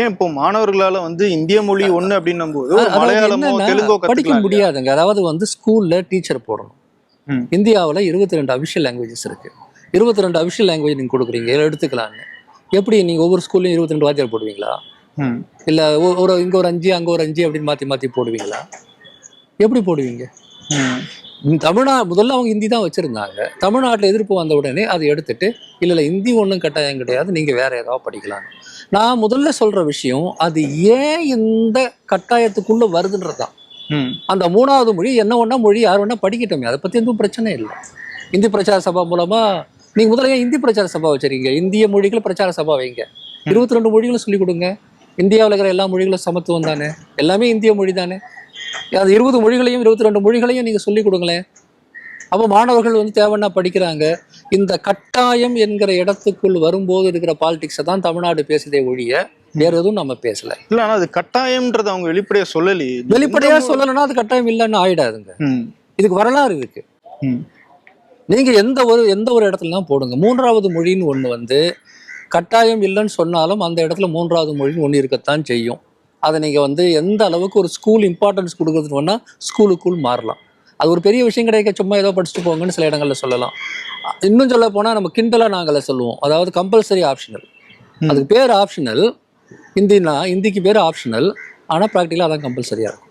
ஏன் இப்போ மாணவர்களால வந்து இந்திய மொழி ஒண்ணு அப்படின்னும் போது மலையாளமோ தெலுங்கோ படிக்க? முடியாதுங்க. அதாவது வந்து ஸ்கூல்ல டீச்சர் போடணும். இந்தியாவில் இருபத்தி ரெண்டு அபிஷியல் லாங்குவேஜஸ் இருக்கு. இருபத்தி ரெண்டு அபிஷியல் லாங்குவேஜ் நீங்க கொடுக்குறீங்க. எடுத்துக்கலான்னு. எப்படி நீங்க ஒவ்வொரு ஸ்கூல்லையும் இருபத்தி ரெண்டு வாத்தியார் போடுவீங்களா. இல்ல ஒரு இங்க ஒரு அஞ்சு அங்க ஒரு அஞ்சு அப்படின்னு மாத்தி மாத்தி போடுவீங்களா? எப்படி போடுவீங்க? தமிழ்நா முதல்ல அவங்க ஹிந்தி தான் வச்சிருந்தாங்க. தமிழ்நாட்டில் எதிர்ப்பு வந்த உடனே அதை எடுத்துட்டு இல்லை இல்லை ஹிந்தி ஒன்றும் கட்டாயம் கிடையாது. நீங்கள் வேற ஏதாவது படிக்கலாம். நான் முதல்ல சொல்ற விஷயம் அது ஏன் இந்த கட்டாயத்துக்குள்ள வருதுன்றது தான். அந்த மூணாவது மொழி என்ன ஒன்றா மொழி யார் வேணா படிக்கட்டுமே. அதை பற்றி எதுவும் பிரச்சனை இல்லை. இந்தி பிரச்சார சபா மூலமா நீங்க முதல்ல ஏன் இந்தி பிரச்சார சபா வச்சிருக்கீங்க? இந்திய மொழிகள் பிரச்சார சபா வைங்க. இருபத்தி ரெண்டு மொழிகளும் சொல்லிக் கொடுங்க. இந்தியாவில் இருக்கிற எல்லா மொழிகளும் சமத்துவம் தானே? எல்லாமே இந்திய மொழி தானே? அது இருபது மொழிகளையும் இருபத்தி ரெண்டு மொழிகளையும் நீங்க சொல்லிக் கொடுங்களேன். அப்போ மாணவர்கள் வந்து தேவைன்னா படிக்கிறாங்க. இந்த கட்டாயம் என்கிற இடத்துக்குள் வரும்போது இருக்கிற பாலிடிக்ஸை தான் தமிழ்நாடு பேசுதே ஒழிய வேற எதுவும் நம்ம பேசல. இல்ல ஆனா அது கட்டாயம்ன்றது அவங்க வெளிப்படையா சொல்லலையே வெளிப்படையா சொல்லலைன்னா அது கட்டாயம் இல்லைன்னு ஆயிடாதுங்க. இதுக்கு வரலாறு இருக்கு. நீங்க எந்த ஒரு எந்த ஒரு இடத்துலலாம் போடுங்க. மூன்றாவது மொழின்னு ஒண்ணு வந்து கட்டாயம் இல்லைன்னு சொன்னாலும் அந்த இடத்துல மூன்றாவது மொழின்னு ஒண்ணு இருக்கத்தான் செய்யும். அதை நீங்க வந்து எந்த அளவுக்கு ஒரு ஸ்கூல் இம்பார்ட்டன்ஸ் கொடுக்குறதுன்னு வேணா ஸ்கூலுக்குள் மாறலாம். அது ஒரு பெரிய விஷயம் கிடைக்க சும்மா ஏதோ படிச்சுட்டு போங்கன்னு சில இடங்கள்ல சொல்லலாம். இன்னும் சொல்ல போனா நம்ம கிண்டலா நாங்கள சொல்லுவோம். அதாவது கம்பல்சரி ஆப்ஷனல். அதுக்கு பேர் ஆப்ஷனல் ஹிந்தினா ஹிந்திக்கு பேர் ஆப்ஷனல் ஆனா ப்ராக்டிக்கலாக அதான் கம்பல்சரியா இருக்கும்.